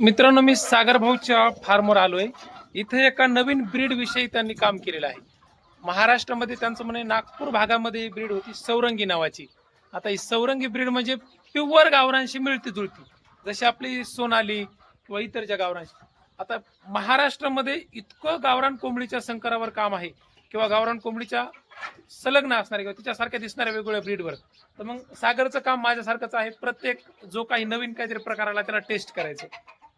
मित्रांनो मी सागर भाऊच्या फार्मवर आहे इथे एका नवीन ब्रीड विषयी त्यांनी काम केलेलं आहे. महाराष्ट्रामध्ये त्यांचं म्हणे नागपूर भागामध्ये ही ब्रीड होती सौरंगी नावाची. आता ही सौरंगी ब्रीड म्हणजे प्युअर गावरांशी मिळती जुळती. जशी आपली सोनाली किंवा इतर ज्या गावरांशी. आता महाराष्ट्रामध्ये इतकं गावरान कोंबडीच्या संकरावर काम आहे किंवा गावरान कोंबडीच्या संलग्न असणारे किंवा तिच्यासारख्या दिसणाऱ्या वेगवेगळ्या ब्रीडवर. तर मग सागरचं काम माझ्यासारखंच आहे. प्रत्येक जो काही नवीन काहीतरी प्रकार आला त्याला टेस्ट करायचं.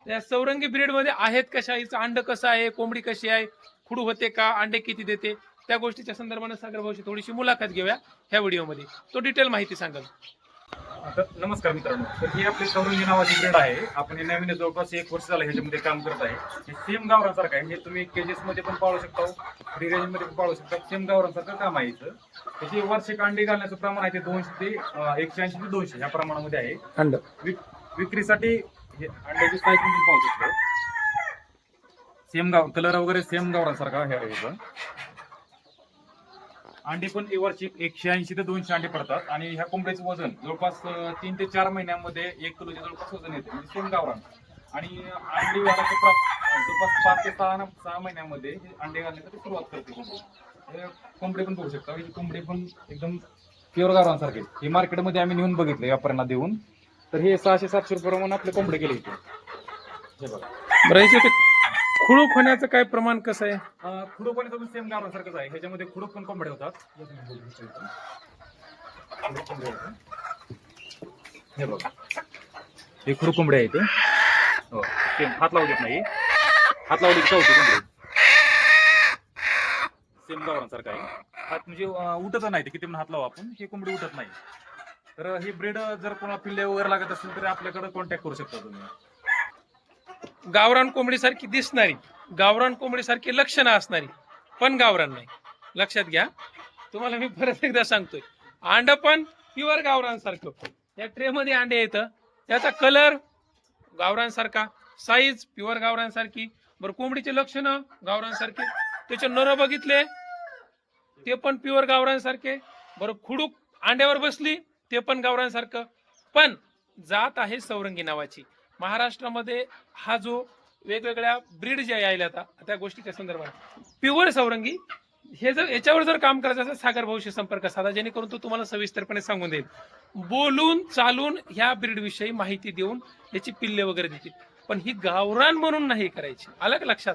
त्या सौरंगी ब्रीडमध्ये आहेत कशा? हिचं अंड कसं आहे? कोंबडी कशी आहे? खुडू होते का? अंडे किती देते? त्या गोष्टीच्या संदर्भाने सागर भाऊशी थोडीशी मुलाखत घेऊया ह्या व्हिडिओमध्ये. तो डिटेल माहिती सांगाल. आता नमस्कार मित्रांनो. तर ही आपली सौरंगी नावाची ब्रेड आहे. आपण हे नवीन जवळपास एक वर्ष झालं ह्याच्यामध्ये काम करत आहे. हे सेम गावरांसारखं आहे. हे तुम्ही केजेस मध्ये पण पाळू शकता. फ्री रेंजमध्ये पण पाळू शकता. सेम गावरांसारखं काम आहे इथं त्याची वार्षिक अंडी घालण्याचं प्रमाण आहे ते दोनशे ते एकशे ऐंशी ते दोनशे ह्या प्रमाणामध्ये आहे. विक्रीसाठी हे अंड्याची साईज तुम्ही म्हणजे पाहू शकता. सेम गाव कलर वगैरे सेम गावरांसारखा हे आहे इथं अंडे पण वर्षी एकशे ऐंशी ते दोनशे अंडे पडतात. आणि ह्या कोंबड्याचं वजन जवळपास तीन ते चार महिन्यामध्ये एक किलोचे जवळपास वजन येते. म्हणजे सेम गावरान. आणि अंडी घालायचं जवळपास पाच ते सहा सहा महिन्यामध्ये हे अंडे घालण्यासाठी सुरुवात करते कोंबडी. कोंबडे पण बघू शकता. ही कोंबडी पण एकदम प्युअर गावरांसारखे हे मार्केटमध्ये आम्ही नेऊन बघितले व्यापाऱ्यांना देऊन. तर हे सहाशे सातशे रुपये प्रमाणे आपले कोंबडे गेले इथे. हे बघा. बरं याचे ते खुडूक होण्याचं काय प्रमाण कसं आहे? अं, पण एकदम सेम गावरांसारखंच आहे. ह्याच्यामध्ये खुडूक पण कोंबडे होतात. खुडूक कोंबडे होतात. हे बघा. हे खुडूक कोंबडे आहे ते हो सेम हात लावू देत नाही. हात लावली की चावते कोंबडी. सेम गावरांसारखं आहे. हात म्हणजे अं, उठतच नाही ते. किती पण हात लावू आपण हे कोंबडी उठत नाही. तर ही ब्रेड जर कोणाला पिल्ले वगैरे लागत असेल तर आपल्याकडे कॉन्टॅक्ट करू शकता तुम्ही. गावरान कोंबडीसारखी दिसणारी गावरान कोंबडीसारखी लक्षणं असणारी पण गावरान नाही. लक्षात घ्या. तुम्हाला मी परत एकदा सांगतोय अंड पण प्युअर गावरांसारखं या ट्रे मध्ये अंडे येतं त्याचा कलर गावरांसारखा साईज प्युअर गावरांसारखी बरं कोंबडीचे लक्षणं गावरांसारखे त्याचे नर बघितले ते पण प्युअर गावरांसारखे बरं खुडूक अंड्यावर बसली ते पण गावरांसारखं. पण जात आहे सौरंगी नावाची. महाराष्ट्रामध्ये हा जो वेगवेगळ्या ब्रीड ज्या यायला आता त्या गोष्टीच्या संदर्भात. प्युअर सौरंगी हे जर याच्यावर जर काम करायचं असेल सागर भाऊशी संपर्क साधा जेणेकरून तो तुम्हाला सविस्तरपणे सांगून देईल. बोलून चालून ह्या ब्रीड विषयी माहिती देऊन याची पिल्ले वगैरे देतील. पण ही गावरान म्हणून नाही करायची. आलं का लक्षात?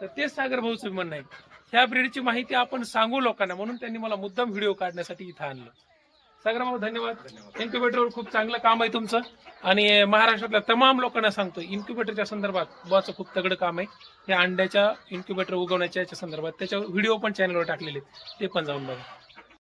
तर तेच सागर भाऊचं म्हणणं आहे. ह्या ब्रीडची माहिती आपण सांगू लोकांना म्हणून त्यांनी मला मुद्दाम व्हिडिओ काढण्यासाठी इथं आणलं. सागर भाऊ धन्यवाद. इन्क्युबेटरवर खूप चांगलं काम आहे तुमचं. आणि महाराष्ट्रातल्या तमाम लोकांना सांगतो इन्क्युबेटरच्या संदर्भात बुवाचं खूप तगडं काम आहे. हे अंड्याच्या इन्क्युबेटर उगवण्याच्या याच्या संदर्भात. त्याच्यावर व्हिडिओ पण चॅनलवर टाकलेले आहेत. ते पण जाऊन बघा.